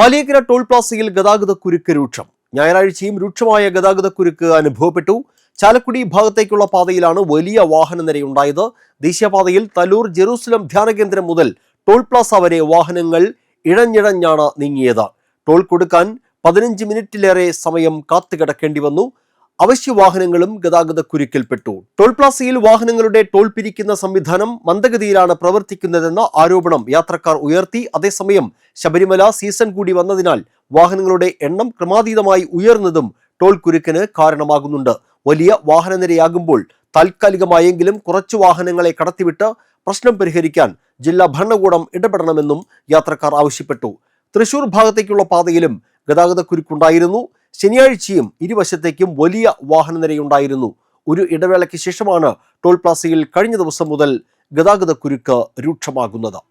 Paliyekkara toll പ്ലാസയിൽ ഗതാഗത കുരുക്ക് രൂക്ഷം. ഞായറാഴ്ചയും രൂക്ഷമായ ഗതാഗത കുരുക്ക് അനുഭവപ്പെട്ടു. ചാലക്കുടി ഭാഗത്തേക്കുള്ള പാതയിലാണ് വലിയ വാഹന നിരയുണ്ടായത് ദേശീയപാതയിൽ തലൂർ ജെറൂസലം ധ്യാന കേന്ദ്രം മുതൽ ടോൾ പ്ലാസ വരെ വാഹനങ്ങൾ ഇഴഞ്ഞിഴഞ്ഞാണ് നീങ്ങിയത്. ടോൾ കൊടുക്കാൻ പതിനഞ്ച് മിനിറ്റിലേറെ സമയം കാത്തുകിടക്കേണ്ടി വന്നു. അവശ്യ വാഹനങ്ങളും ഗതാഗത കുരുക്കിൽപ്പെട്ടു ടോൾ പ്ലാസയിൽ വാഹനങ്ങളുടെ ടോൾ പിരിക്കുന്ന സംവിധാനം മന്ദഗതിയിലാണ് പ്രവർത്തിക്കുന്നതെന്ന ആരോപണം യാത്രക്കാർ ഉയർത്തി. അതേസമയം ശബരിമല സീസൺ കൂടി വന്നതിനാൽ വാഹനങ്ങളുടെ എണ്ണം ക്രമാതീതമായി ഉയർന്നതും ടോൾ കുരുക്കിന് കാരണമാകുന്നുണ്ട്. വലിയ വാഹനനിരയാകുമ്പോൾ താൽക്കാലികമായെങ്കിലും കുറച്ചു വാഹനങ്ങളെ കടത്തിവിട്ട് പ്രശ്നം പരിഹരിക്കാൻ ജില്ലാ ഭരണകൂടം ഇടപെടണമെന്നും യാത്രക്കാർ ആവശ്യപ്പെട്ടു. തൃശൂർ ഭാഗത്തേക്കുള്ള പാതയിലും ഗതാഗത കുരുക്കുണ്ടായിരുന്നു ശനിയാഴ്ചയും ഇരുവശത്തേക്കും വലിയ വാഹനനിരയുണ്ടായിരുന്നു. ഒരു ഇടവേളയ്ക്ക് ശേഷമാണ് ടോൾ പ്ലാസയിൽ കഴിഞ്ഞ ദിവസം മുതൽ ഗതാഗത കുരുക്ക് രൂക്ഷമാകുന്നത്.